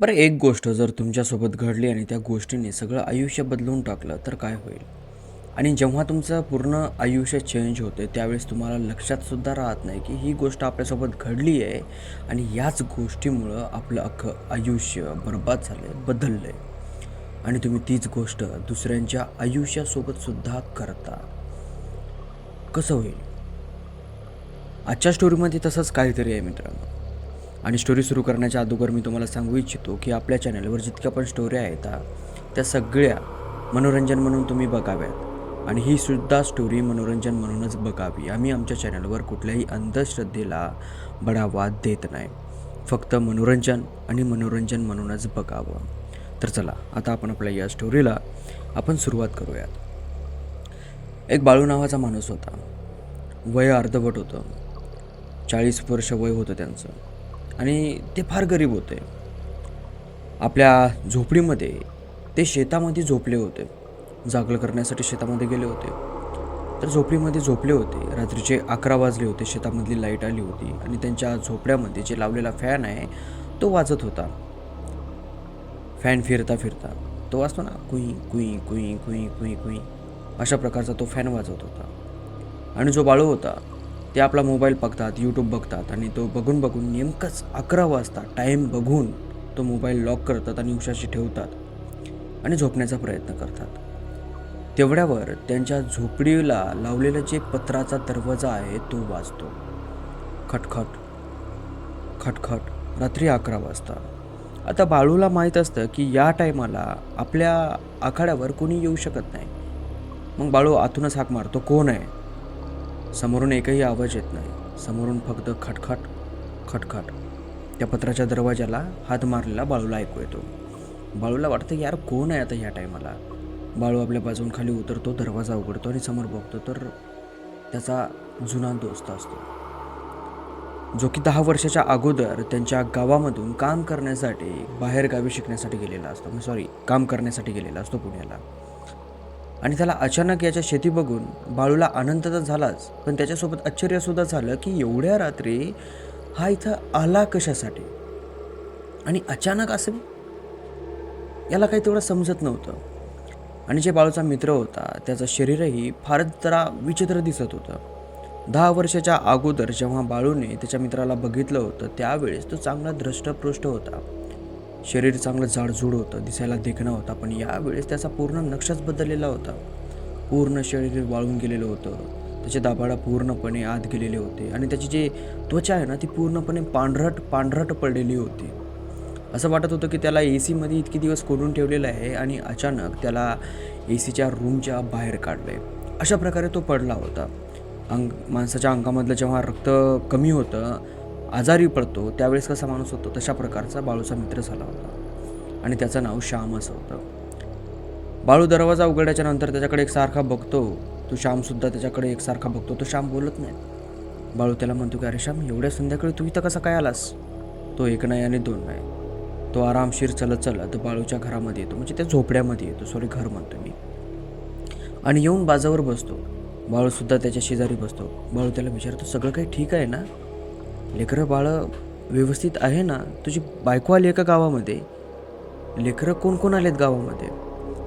बरं एक गोष्ट जर तुमच्यासोबत घडली आणि त्या गोष्टीने सगळं आयुष्य बदलून टाकलं तर काय होईल? आणि जेव्हा तुमचं पूर्ण आयुष्य चेंज होते त्यावेळेस तुम्हाला लक्षातसुद्धा राहत नाही की ही गोष्ट आपल्यासोबत घडली आहे आणि याच गोष्टीमुळं आपलं अख्खं आयुष्य बर्बाद झालं आहे बदललं आहे आणि तुम्ही तीच गोष्ट दुसऱ्यांच्या आयुष्यासोबतसुद्धा करता. कसं होईल? आजच्या स्टोरीमध्ये तसंच काहीतरी आहे मित्रांनो. आणि स्टोरी सुरू करण्याच्या अगोदर मी तुम्हाला सांगू इच्छितो की आपल्या चॅनलवर जितक्या पण स्टोरी आहेत त्या सगळ्या मनोरंजन म्हणून तुम्ही बघाव्यात. आणि ही सुद्धा स्टोरी मनोरंजन म्हणूनच बघावी. आम्ही आमच्या चॅनलवर कुठल्याही अंधश्रद्धेला बढावा देत नाही. फक्त मनोरंजन आणि मनोरंजन म्हणूनच बघावं. तर चला आता आपण आपल्या या स्टोरीला आपण सुरुवात करूयात. एक बाळू नावाचा माणूस होता. वय अर्धवट होतं. चाळीस वर्ष वय होतं त्यांचं. आणि ते फार गरीब होते. आपल्या झोपडीमध्ये ते शेतामध्ये झोपले होते. जागलं करण्यासाठी शेतामध्ये गेले होते. तर झोपडीमध्ये झोपले होते. रात्रीचे अकरा वाजले होते. शेतामधली लाइट आली होती आणि त्यांच्या झोपड्यामध्ये जे लावलेला फॅन आहे तो वाजत होता. फॅन फिरता फिरता तो वाजतो ना कुई कुई कुई कुई कुई कुई अशा प्रकारचा तो फॅन वाजवत होता. आणि जो बाळू होता ते आपला मोबाईल बघतात यूट्यूब बघतात आणि तो बघून बघून नेमकंच अकरा वाजता टाईम बघून तो मोबाईल लॉक करतात आणि उशाशी ठेवतात आणि झोपण्याचा प्रयत्न करतात. तेवढ्यावर त्यांच्या झोपडीला लावलेला जे पत्राचा दरवाजा आहे तो वाजतो. खटखट खटखट रात्री अकरा वाजता. आता बाळूला माहीत असतं की या टायमाला आपल्या आखाड्यावर कोणी येऊ शकत नाही. मग बाळू आतूनच हाक मारतो कोण आहे? समोरून एकही आवाज येत नाही. समोरून फक्त खटखट खटखट. त्या पत्राच्या दरवाजाला हात मारलेला बाळूला ऐकू येतो. बाळूला वाटतं यार कोण आहे आता ह्या टायमाला? बाळू आपल्या बाजून खाली उतरतो दरवाजा उघडतो आणि समोर बघतो तर त्याचा जुना दोस्त असतो. जो की दहा वर्षाच्या अगोदर त्यांच्या गावामधून काम करण्यासाठी बाहेर गावी शिकण्यासाठी गेलेला असतो. सॉरी काम करण्यासाठी गेलेला असतो पुण्याला. आणि त्याला अचानक याच्या शेती बघून बाळूला आनंद तर झालाच पण त्याच्यासोबत आश्चर्यसुद्धा झालं की एवढ्या रात्री हा इथं आला कशासाठी? आणि अचानक असं याला काही तेवढं समजत नव्हतं. आणि जे बाळूचा मित्र होता त्याचं शरीरही फारच जरा विचित्र दिसत होतं. दहा वर्षाच्या अगोदर जेव्हा बाळूने त्याच्या मित्राला बघितलं होतं त्यावेळेस तो चांगला दृष्टपृष्ठ होता. शरीर चांगलं जाडजूड होतं दिसायला देखणं होता पण यावेळेस त्याचा पूर्ण नक्षाच बदललेला होता. पूर्ण शरीर वाळून गेलेलं होतं. त्याचे दाभाडा पूर्णपणे आत गेलेले होते आणि त्याची जी त्वचा आहे ना ती पूर्णपणे पांढरट पांढरट पडलेली होती. असं वाटत होतं की त्याला ए सीमध्ये इतके दिवस कोंडून ठेवलेलं आहे आणि अचानक त्याला ए सीच्या रूमच्या बाहेर काढलं आहे अशा प्रकारे तो पडला होता. अंग माणसाच्या अंगामधलं जेव्हा रक्त कमी होतं आजारी पडतो त्यावेळेस कसा माणूस होतो? तशा प्रकारचा बाळूचा मित्र झाला होता. आणि त्याचं नाव श्याम असं होतं. बाळू दरवाजा उघडल्याच्या नंतर त्याच्याकडे एक सारखा बघतो. तो श्यामसुद्धा त्याच्याकडे एकसारखा बघतो. तो श्याम बोलत नाही. बाळू त्याला म्हणतो की अरे श्याम एवढ्या संध्याकाळी तू इथं कसा काय आलास? तो एक नाही आणि दोन नाही. तो आरामशीर चलत चलत बाळूच्या घरामध्ये येतो. म्हणजे त्या झोपड्यामध्ये येतो. सॉरी घर म्हणतो मी. आणि येऊन बाजावर बसतो. बाळूसुद्धा त्याच्या शेजारी बसतो. बाळू त्याला विचारतो सगळं काही ठीक आहे ना? लेकरं बाळं व्यवस्थित आहे ना? तुझी बायको आली आहे का गावामध्ये. लेकरं कोण कोण आलेत गावामध्ये?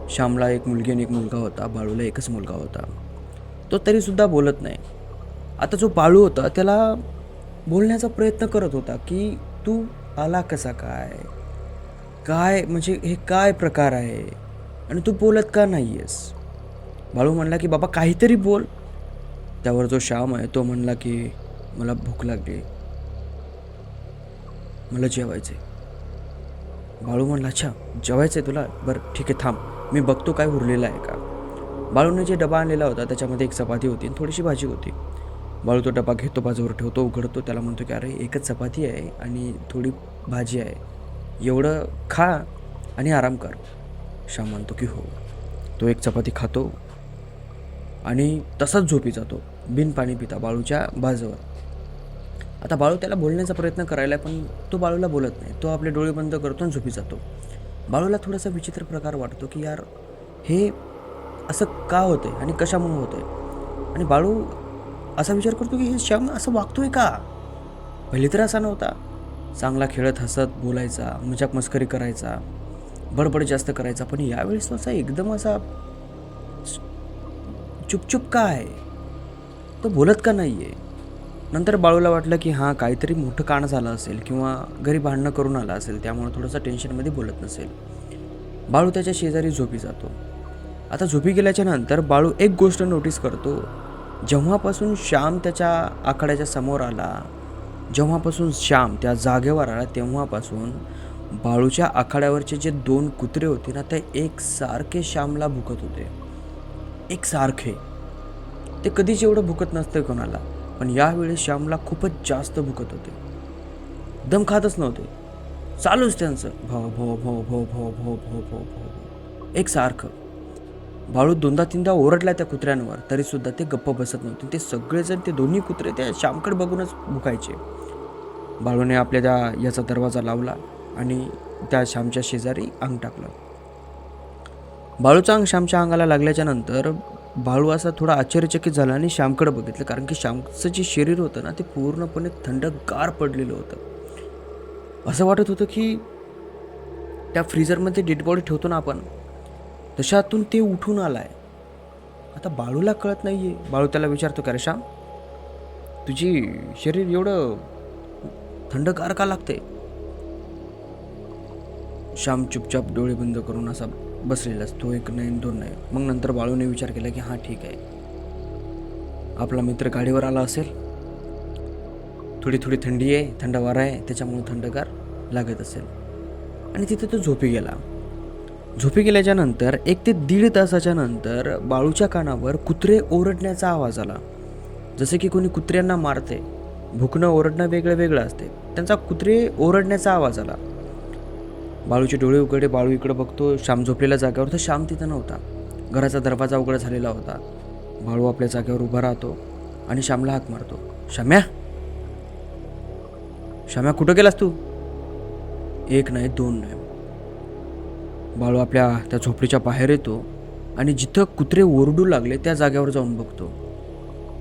श्यामला एक मुलगी आणि एक मुलगा होता बाळूला एकच मुलगा होता. तो तरीसुद्धा बोलत नाही. आता जो बाळू होता त्याला बोलण्याचा प्रयत्न करत होता की तू आला कसा काय? काय म्हणजे हे काय प्रकार आहे? आणि तू बोलत का नाही आहेस बाळू म्हणला की बाबा काहीतरी बोल. त्यावर जो श्याम आहे तो म्हणला की मला भूक लागली. मला जेवायचं आहे बाळू म्हणला अच्छा जेवायचं आहे तुला? बरं ठीक आहे थांब. मी बघतो काय उरलेलं आहे का. बाळूने जे डबा आणलेला होता त्याच्यामध्ये एक चपाती होती आणि थोडीशी भाजी होती. बाळू तो डबा घेतो बाजूवर ठेवतो उघडतो त्याला म्हणतो की अरे एकच चपाती आहे आणि थोडी भाजी आहे. एवढं खा आणि आराम कर. श्याम म्हणतो की हो. तो एक चपाती खातो आणि तसाच झोपी जातो. बिन पाणी पिता बाळूच्या बाजूवर. आता बाळू त्याला बोलण्याचा प्रयत्न करायला पण तो बाळूला बोलत नाही. तो आपले डोळे बंद करतो आणि झोपी जातो. बाळूला थोडासा विचित्र प्रकार वाटतो की यार हे असं का होतं आहे आणि कशामुळे आहे आणि बाळू असा विचार करतो की हे श्याम असं वागतोय का? पहिले तर असा नव्हता. चांगला खेळत हसत बोलायचा मजाक मस्करी करायचा बडबड जास्त करायचा पण यावेळेस तो असा एकदम असा चुपचुप का आहे? तो बोलत का नाही आहे नंतर बाळूला वाटलं की हां काहीतरी मोठं काण झालं असेल किंवा घरी भांडणं करून आलं असेल त्यामुळे थोडंसं टेन्शनमध्ये बोलत नसेल. बाळू त्याच्या शेजारी झोपी जातो. आता झोपी गेल्याच्यानंतर बाळू एक गोष्ट नोटीस करतो. जेव्हापासून श्याम त्याच्या आखाड्याच्या समोर आला जेव्हापासून श्याम त्या जागेवर आला तेव्हापासून बाळूच्या आखाड्यावरचे जे दोन कुत्रे होते ना ते एकसारखे श्यामला भुकत होते. एकसारखे. ते कधीच एवढं भुकत नसतं कोणाला. पण यावेळी श्यामला खूपच जास्त भुकत होते. दम खातच नव्हते. चालूच त्यांचं. भव भव भव भो भो भो भो भो भो. एक सारखं. बाळू दोनदा तीनदा ओरडला त्या कुत्र्यांवर तरीसुद्धा ते गप्प बसत नव्हते. ते सगळेजण ते दोन्ही कुत्रे त्या श्यामकडे बघूनच भुकायचे. बाळूने आपल्या त्या याचा दरवाजा लावला आणि त्या श्यामच्या शेजारी अंग टाकलं. बाळूचा अंग श्यामच्या अंगाला लागल्याच्या नंतर बाळू असा थोडा आश्चर्यचकित झाला आणि श्यामकडे बघितलं. कारण की श्यामचं जे शरीर होतं ना ते पूर्णपणे थंडगार पडलेलं होतं. असं वाटत होतं की त्या फ्रीजरमध्ये डेड बॉडी ठेवतो ना आपण तशातून ते उठून आलाय. आता बाळूला कळत नाही आहे बाळू त्याला विचारतो का रे श्याम तुझी शरीर एवढं थंडगार का लागते श्याम चुपचाप डोळे बंद करून असा बसलेलाच तो एक नाही दोन नाही. मग नंतर बाळूने विचार केला की हां ठीक आहे. आपला मित्र गाडीवर आला असेल? थोडी थोडी थंडी आहे थंड वारा आहे त्याच्यामुळे थंडगार लागत असेल. आणि तिथे तो झोपी गेला. झोपी गेल्याच्यानंतर एक ते दीड तासाच्या नंतर बाळूच्या कानावर कुत्रे ओरडण्याचा आवाज आला. जसे की कोणी कुत्र्यांना मारते. भुकणं ओरडणं वेगळं वेगळं असते. त्यांचा कुत्रे ओरडण्याचा आवाज आला. बाळूचे डोळे उघडे बाळू इकडं बघतो. श्याम झोपलेल्या जागेवर तर श्याम तिथं नव्हता. घराचा दरवाजा उघडा झालेला होता. बाळू आपल्या जागेवर उभा राहतो आणि श्यामला हाक मारतो. श्याम्या! श्याम्या कुठं गेलास तू? एक नाही दोन नाही. बाळू आपल्या त्या झोपडीच्या बाहेर येतो आणि जिथं कुत्रे ओरडू लागले त्या जागेवर जाऊन बघतो.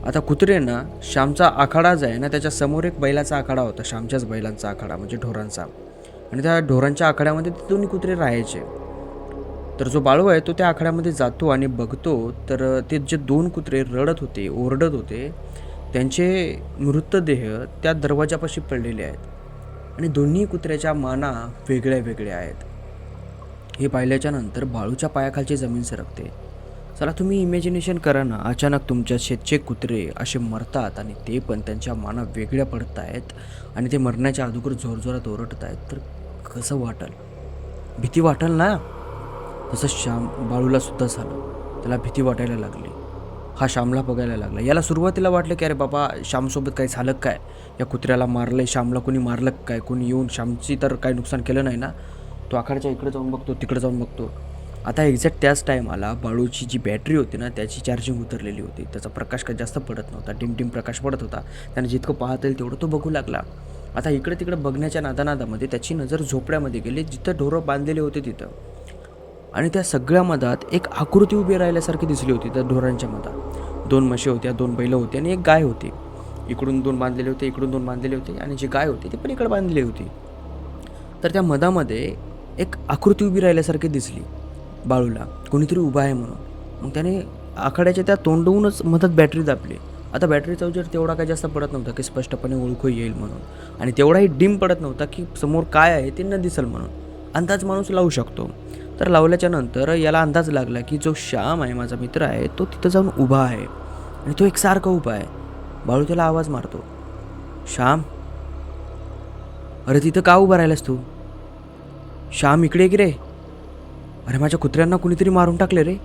आता कुत्रे ना श्यामचा आखाडा जो आहे ना त्याच्यासमोर एक बैलाचा आखाडा होता. श्यामच्याच बैलांचा आखाडा म्हणजे ढोरांचा. आणि त्या ढोरांच्या आखाड्यामध्ये ते दोन्ही कुत्रे राहायचे. तर जो बाळू आहे तो त्या आखाड्यामध्ये जातो आणि बघतो. तर ते जे दोन कुत्रे रडत होते ओरडत होते त्यांचे मृतदेह त्या दरवाजापाशी पडलेले आहेत. आणि दोन्ही कुत्र्याच्या माना वेगळ्या वेगळ्या आहेत. हे पाहिल्याच्या नंतर बाळूच्या पायाखालची जमीन सरकते. चला तुम्ही इमॅजिनेशन करा ना. अचानक तुमच्या शेतचे कुत्रे असे मरतात आणि ते पण त्यांच्या माना वेगळ्या पडत आहेत आणि ते मरण्याच्या अगोदर जोरजोरात ओरडत आहेत तर कसं वाटल? भीती वाटल ना? तसं श्याम बाळूला सुद्धा झालं. त्याला भीती वाटायला लागली. हा श्यामला बघायला लागला. याला सुरुवातीला वाटलं की अरे बाबा श्यामसोबत काही झालं काय? या कुत्र्याला मारलंय श्यामला कोणी मारलं काय? कोणी येऊन श्यामची तर काही नुकसान केलं नाही ना? तो आखाडच्या इकडे जाऊन बघतो तिकडे जाऊन बघतो. आता एक्झॅक्ट त्याच टायमाला बाळूची जी बॅटरी होती ना त्याची चार्जिंग उतरलेली होती. त्याचा प्रकाश काही जास्त पडत नव्हता. डिम डिम प्रकाश पडत होता. त्याने जितकं पाहता येईल तेवढं तो बघू लागला. आता इकडे तिकडे बघण्याच्या नादानादामध्ये त्याची नजर झोपड्यामध्ये गेली जिथं ढोरं बांधलेले होते तिथं. आणि त्या सगळ्या मधात एक आकृती उभी राहिल्यासारखी दिसली होती त्या ढोरांच्या मधात. दोन म्हशी होत्या दोन बैलं होती आणि एक गाय होती. इकडून दोन बांधलेले होते इकडून दोन बांधलेले होते आणि जी गाय होती ती पण इकडे बांधलेली होती. तर त्या मधामध्ये एक आकृती उभी राहिल्यासारखी दिसली बाळूला. कोणीतरी उभा आहे म्हणून. मग त्याने आखाड्याच्या त्या तोंडवूनच मधात बॅटरी दाबली. आता बॅटरीचा उजेड तेवढा काही जास्त पडत नव्हता की स्पष्टपणे ओळखू येईल म्हणून. आणि तेवढाही डिम पडत नव्हता की समोर काय आहे ते न दिसल म्हणून. अंदाज माणूस लावू शकतो. तर लावल्याच्या नंतर याला अंदाज लागला की जो श्याम आहे माझा मित्र आहे तो तिथं जाऊन उभा आहे. आणि तो एकसारखा उभा आहे. बाळू त्याला आवाज मारतो. श्याम अरे तिथं का उभा राहिलास तू? श्याम इकडे की रे? अरे माझ्या कुत्र्यांना कुणीतरी मारून टाकले रे.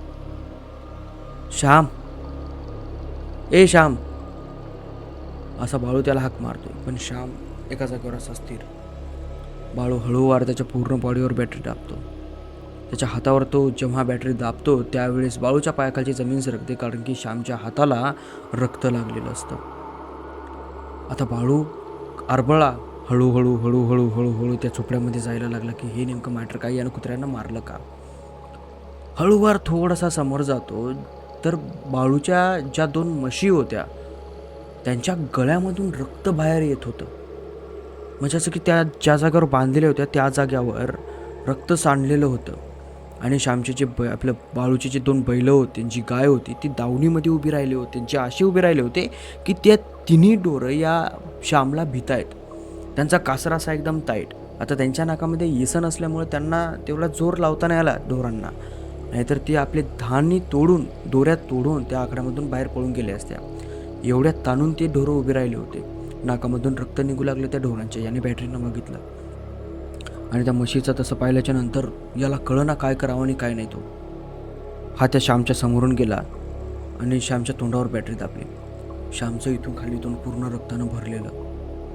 श्याम ए श्याम. असा बाळू त्याला हाक मारतो पण श्याम एका जागेवर असा स्थिर. बाळू हळूवार त्याच्या पूर्ण बॉडीवर बॅटरी दाबतो. त्याच्या हातावर तो जेव्हा बॅटरी दाबतो त्यावेळेस बाळूच्या पायाखालची जमीन सरकते कारण की श्यामच्या हाताला रक्त लागलेलं असतं. आता बाळू आरबळा. हळूहळू हळूहळू हळूहळू त्या चोपड्यामध्ये जायला लागला की हे नेमकं मॅटर काय? यानं कुत्र्यानं मारलं का? हळूवार थोडासा समोर जातो. तर बाळूच्या ज्या दोन म्हशी होत्या त्यांच्या गळ्यामधून रक्त बाहेर येत होतं. म्हणजे असं की त्या ज्या जागेवर बांधलेल्या होत्या त्या जाग्यावर रक्त सांडलेलं होतं. आणि श्यामचे जे ब आपलं बाळूचे जे दोन बैलं होते जी गाय होती ती दावणीमध्ये उभी राहिली होते. जे असे उभे राहिले होते की त्या तिन्ही डोरं या श्यामला भीत आहेत त्यांचा कासरा असा एकदम ताईट. आता त्यांच्या नाकामध्ये येसन असल्यामुळे त्यांना तेवढा जोर लावता नाही आला ढोरांना नाहीतर ते आपले धान्य तोडून दोऱ्यात तोडून त्या आकड्यामधून बाहेर पळून गेले असत्या. एवढ्या ताणून ते ढोरं उभे राहिले होते. नाकामधून रक्त निघू लागले त्या ढोरांच्या. याने बॅटरीनं बघितलं आणि त्या म्हशीचं तसं पाहिल्याच्या नंतर याला कळना काय करावं आणि काय नाही तो. हा त्या श्यामच्या समोरून गेला आणि श्यामच्या तोंडावर बॅटरी दाबली. श्यामचं इथून खाली तोंड पूर्ण रक्तानं भरलेलं.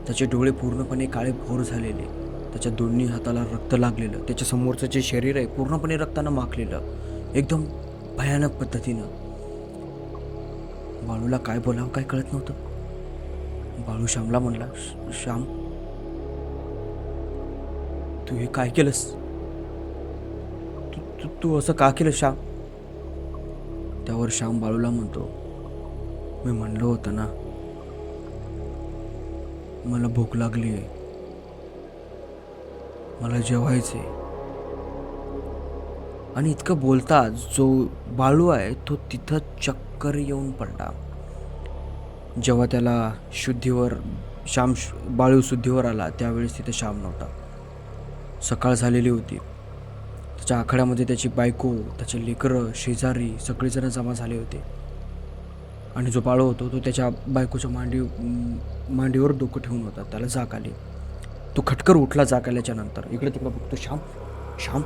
त्याचे डोळे पूर्णपणे काळे भोर झालेले. त्याच्या दोन्ही हाताला रक्त लागलेलं त्याच्या समोरचं जे शरीर आहे पूर्णपणे रक्तानं माखलेलं एकदम भयानक पद्धतीनं. बाळूला काय बोलावं काय कळत नव्हतं. बाळू श्यामला म्हणला श्याम तू हे काय केलंस? तू तू तू असं का केलं श्याम? त्यावर श्याम बाळूला म्हणतो मी म्हणलं होतं ना मला भूक लागली आहे मला जेवायचे आणि इतकं बोलताच जो बाळू आहे तो तिथं चक्कर येऊन पडला. जेव्हा त्याला शुद्धीवर श्याम शु- बाळू शुद्धीवर आला त्यावेळेस तिथे श्याम नव्हता. सकाळ झालेली होती. त्याच्या आखाड्यामध्ये त्याची बायको त्याचे लेकरं शेजारी सगळेजण जमा झाले होते. आणि जो बाळू होतो तो त्याच्या बायकोच्या मांडी मांडीवर डोकं ठेवून होता. त्याला जाग आली. तो खटकर उठला जागल्याच्या नंतर. इकडे तिकडे बघतो श्याम श्याम.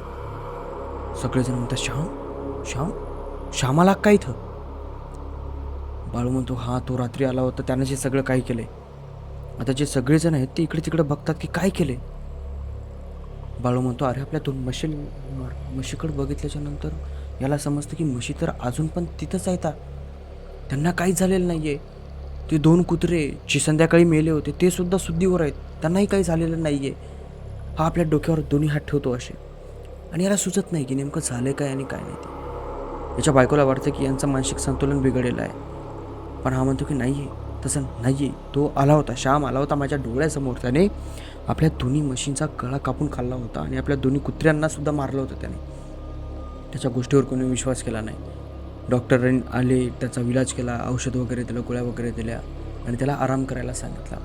सगळेजण म्हणतात श्याम श्याम श्यामाला काय इथं? बाळू म्हणतो हा तो रात्री आला होता त्यानं जे सगळं काय केलं आता जे सगळेजण आहेत ते इकडे तिकडे बघतात की काय केले बाळू म्हणतो अरे आपल्या दोन म्हशी म्हशीकडे बघितल्याच्या नंतर याला समजतं की म्हशी तर अजून पण तिथंच आहेत त्यांना काहीच झालेलं नाही आहे ते दोन कुत्रे जे संध्याकाळी मेले होते ते सुद्धा सुद्धीवर आहेत. त्यांनाही काही झालेलं नाही आहे हा आपल्या डोक्यावर दोन्ही हात ठेवतो असे. आणि याला सुचत नाही की नेमकं झालं काय आणि काय नाही ते. याच्या बायकोला वाटतं की यांचं मानसिक संतुलन बिघडलेलं आहे. पण हा म्हणतो की नाही आहे तसं नाही आहे तो आला होता श्याम आला होता माझ्या डोळ्यासमोर. त्याने आपल्या दोन्ही म्हशींचा गळा कापून खाल्ला होता आणि आपल्या दोन्ही कुत्र्यांना सुद्धा मारलं होतं त्याने. त्याच्या गोष्टीवर कोणी विश्वास केला नाही. डॉक्टर आले त्याचा इलाज केला औषध वगैरे दिलं गोळ्या वगैरे दिल्या आणि त्याला आराम करायला सांगितला.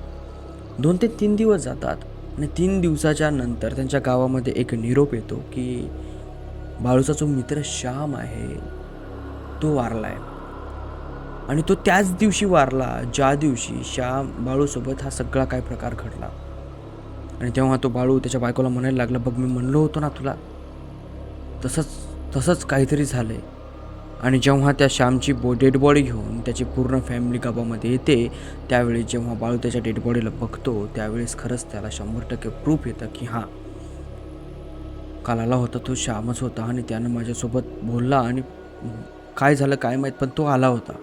दोन ते तीन दिवस जातात आणि तीन दिवसाच्या नंतर त्यांच्या गावामध्ये एक निरोप येतो की बाळूचा जो मित्र श्याम आहे तो वारला आहे आणि तो त्याच दिवशी वारला ज्या दिवशी श्याम बाळूसोबत हा सगळा काय प्रकार घडला. आणि तेव्हा तो बाळू त्याच्या बायकोला म्हणायला लागला बघ मी म्हणलो होतो ना तुला तसंच तसंच काहीतरी झालं आहे आणि जेव्हा त्या श्यामची बो डेड बॉडी घेऊन त्याची पूर्ण फॅमिली गावामध्ये येते त्यावेळी जेव्हा बाळू त्याच्या डेड बॉडीला बघतो त्यावेळेस खरंच त्याला शंभर टक्के प्रूफ येतं की हां काल आला होता तो श्यामच होता आणि त्यानं माझ्यासोबत बोलला आणि काय झालं काय माहीत पण तो आला होता.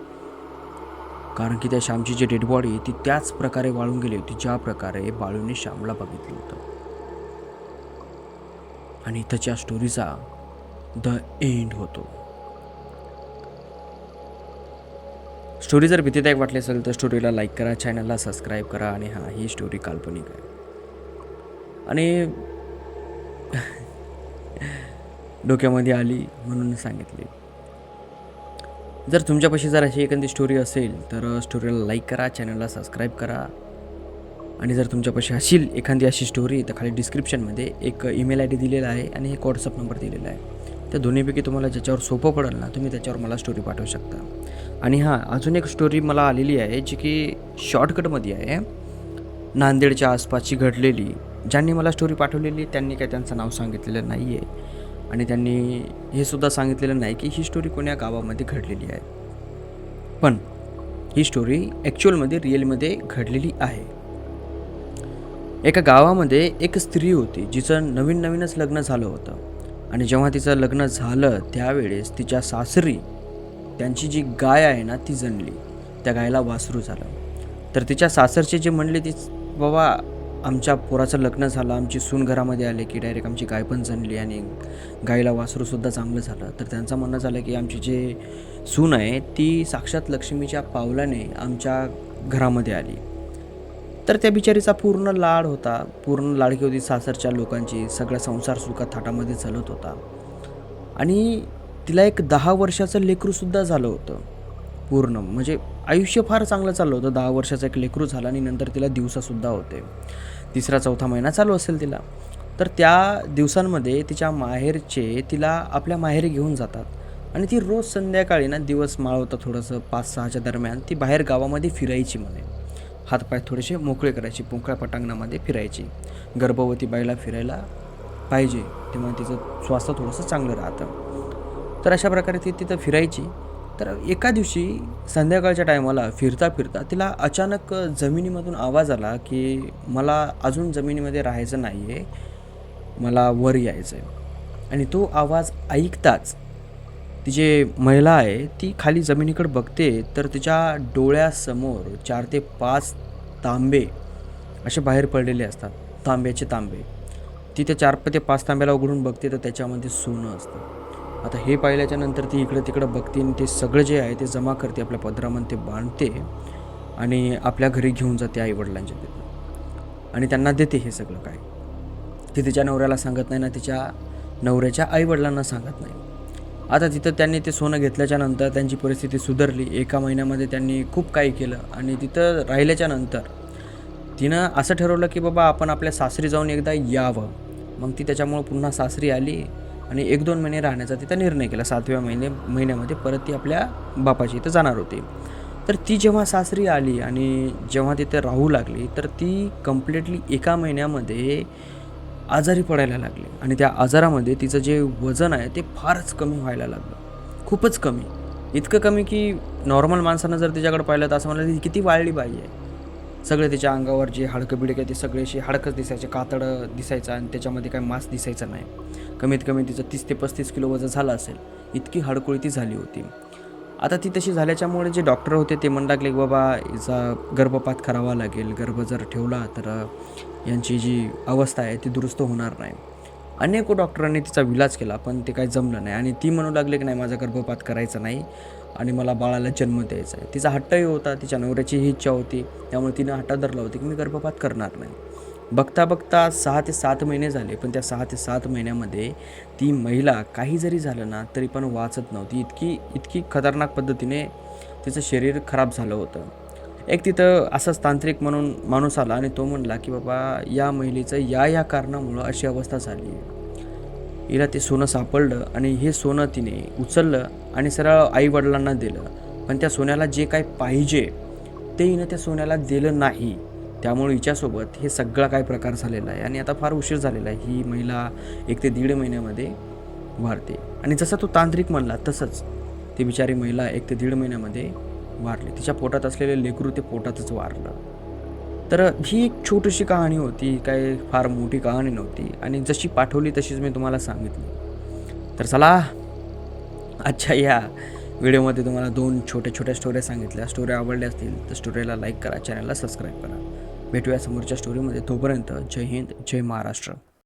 कारण की त्या श्यामची जी डेड बॉडी ती त्याच प्रकारे वाळून गेली होती ज्या प्रकारे बाळूने श्यामला बघितलं होतं. आणि त्याच्या स्टोरीचा द एंड होतो. स्टोरी जर भीतीदायक वाटली असेल तर स्टोरीला लाईक करा चॅनलला सबस्क्राईब करा आणि हां ही स्टोरी काल्पनिक आहे. आणि डोक्यामध्ये आली म्हणून सांगितली. जर तुमच्यापाशी जर अशी एखादी स्टोरी असेल तर स्टोरीला लाईक करा चॅनलला सबस्क्राईब करा. आणि जर तुमच्यापाशी असेल एखादी अशी स्टोरी तर खाली डिस्क्रिप्शनमध्ये एक ईमेल आय डी दिलेला आहे आणि एक व्हॉट्सअप नंबर दिलेला आहे. त्या दोन्हीपैकी तुम्हाला ज्याच्यावर सोपं पडेल ना तुम्ही त्याच्यावर मला स्टोरी पाठवू शकता. आणि हां अजून एक स्टोरी मला आलेली आहे जी की शॉर्टकटमध्ये आहे. नांदेडच्या आसपासची घडलेली. ज्यांनी मला स्टोरी पाठवलेली त्यांनी काय त्यांचं नाव सांगितलेलं नाही आहे आणि त्यांनी हे सुद्धा सांगितलेलं नाही की ही स्टोरी कोण्या गावामध्ये घडलेली आहे. पण ही स्टोरी ॲक्च्युअलमध्ये रिअलमध्ये घडलेली आहे. एका गावामध्ये एक स्त्री होती जिचं नवीन नवीनच लग्न झालं होतं. आणि जेव्हा तिचं लग्न झालं त्यावेळेस तिच्या सासरी त्यांची जी गाय आहे ना ती जणली त्या गायला वासरू झालं. तर तिच्या सासरचे जे म्हणले ती बाबा आमच्या पोराचं लग्न झालं आमची सून घरामध्ये आले की डायरेक्ट आमची गाय पण जणली आणि गायीला वासरूसुद्धा चांगलं झालं. तर त्यांचं म्हणणं झालं की आमची जे सून आहे ती साक्षात लक्ष्मीच्या पावलाने आमच्या घरामध्ये आली. तर त्या बिचारीचा पूर्ण लाड होता. पूर्ण लाडकी होती सासरच्या लोकांची. सगळा संसार सुखा थाटामध्ये चालत होता. आणि तिला एक दहा वर्षाचं लेकरूसुद्धा झालं होतं. पूर्ण म्हणजे आयुष्य फार चांगलं चाललं होतं. दहा वर्षाचं एक लेकरू झालं आणि नंतर तिला दिवसासुद्धा होते. तिसरा चौथा महिना चालू असेल तिला. तर त्या दिवसांमध्ये तिच्या माहेरचे तिला आपल्या माहेरी घेऊन जातात. आणि ती रोज संध्याकाळी ना दिवस माळवतं थोडंसं पाच सहाच्या दरम्यान ती बाहेर गावामध्ये फिरायची म्हणे. हातपाय थोडेसे मोकळे करायची पोकळ्या पटांगणामध्ये फिरायची. गर्भवती बाईला फिरायला पाहिजे तेव्हा तिचं स्वास्थ्य थोडंसं चांगलं राहतं. तर अशा प्रकारे ती तिथं फिरायची. तर एका दिवशी संध्याकाळच्या टायमाला फिरता फिरता तिला अचानक जमिनीमधून आवाज आला की मला अजून जमिनीमध्ये राहायचं नाही आहे मला वर यायचं आहे आणि तो आवाज ऐकताच ती जे महिला आहे ती खाली जमिनीकडे बघते तर तिच्या डोळ्यासमोर चार ते पाच तांबे असे बाहेर पडलेले असतात. तांब्याचे तांबे. ती त्या चार ते पाच तांब्याला उघडून बघते तर त्याच्यामध्ये सोनं असतं. आता हे पाहिल्याच्या नंतर ती इकडं तिकडं बघते आणि ते सगळं जे आहे ते जमा करते आपल्या पदरामध्ये ते बांधते आणि आपल्या घरी घेऊन जाते आईवडिलांच्या तिथं. आणि त्यांना देते हे सगळं काय. ती तिच्या नवऱ्याला सांगत नाही ना तिच्या नवऱ्याच्या आईवडिलांना सांगत नाही. आता तिथं त्यांनी ते सोनं घेतल्याच्या नंतर त्यांची परिस्थिती सुधारली. एका महिन्यामध्ये त्यांनी खूप काही केलं आणि तिथं राहिल्याच्या नंतर तिनं असं ठरवलं की बाबा आपण आपल्या सासरी जाऊन एकदा यावं. मग ती त्याच्यामुळं पुन्हा सासरी आली. आणि एक दोन महिने राहण्याचा तिचा निर्णय केला. सातव्या महिने महिन्यामध्ये परत ती आपल्या बापाची इथं जाणार होती. तर ती जेव्हा सासरी आली आणि जेव्हा तिथे राहू लागली तर ती कम्प्लिटली एका महिन्यामध्ये आजारी पडायला लागली. आणि त्या आजारामध्ये तिचं जे वजन आहे ते फारच कमी व्हायला लागलं. खूपच कमी. इतकं कमी की नॉर्मल माणसानं जर तिच्याकडे पाहिलं तर असं म्हणालं ती किती वाळली पाहिजे सगळे तिच्या अंगावर जे हाडकं बिडकं आहे ते सगळे अशी हाडकंच दिसायचे कातडं दिसायचं आणि त्याच्यामध्ये काही मांस दिसायचं नाही. कमीत कमी तिचं तीस ते पस्तीस किलो वजन झालं असेल इतकी हडकुळी ती झाली होती. आता ती तशी झाल्याच्यामुळे जे डॉक्टर होते ते म्हणू लागले की बाबा हिचा गर्भपात करावा लागेल गर्भ जर ठेवला तर यांची जी अवस्था आहे ती दुरुस्त होणार नाही. अनेक डॉक्टरांनी तिचा विलाज केला पण ते काही जमलं नाही. आणि ती म्हणू लागले की नाही माझा गर्भपात करायचा नाही. आणि मला बाळाला जन्म द्यायचा आहे. तिचा हट्टही होता तिच्या नवऱ्याची ही इच्छा होती. त्यामुळे तिनं हट्टा धरला होती की मी गर्भपात करणार नाही. बघता बघता सहा ते सात महिने झाले पण त्या सहा ते सात महिन्यामध्ये ती महिला काही जरी झालं ना तरी पण वाचत नव्हती. इतकी इतकी खतरनाक पद्धतीने तिचं शरीर खराब झालं होतं. एक तिथं असाच तांत्रिक म्हणून माणूस आला आणि तो म्हणला की बाबा या महिलेचं या या कारणामुळं अशी अवस्था झाली आहे. हिला ते सोनं सापडलं आणि हे सोनं तिने उचललं आणि सरळ आईवडिलांना दिलं. पण त्या सोन्याला जे काय पाहिजे ते हिनं त्या सोन्याला दिलं नाही. त्यामुळे हिच्यासोबत हे सगळा काय प्रकार झालेला आहे आणि आता फार उशीर झालेला आहे. ही महिला एक ते दीड महिन्यामध्ये वारते. आणि जसा तो तांत्रिक म्हणला तसंच ती बिचारी महिला एक ते दीड महिन्यामध्ये वारली. तिच्या पोटात असलेले लेकरू ते पोटातच वारलं. तर ही एक छोटीशी कहाणी होती काय फार मोठी कहाणी नव्हती. आणि जशी पाठवली तशीच मी तुम्हाला सांगितली. तर चला अच्छा या व्हिडिओमध्ये तुम्हाला दोन छोट्या छोट्या स्टोऱ्या सांगितल्या. स्टोऱ्या आवडल्या असतील तर स्टोरीला लाईक करा चॅनलला सबस्क्राईब करा. भेटूया समोरच्या स्टोरीमध्ये तोपर्यंत जय हिंद जय महाराष्ट्र.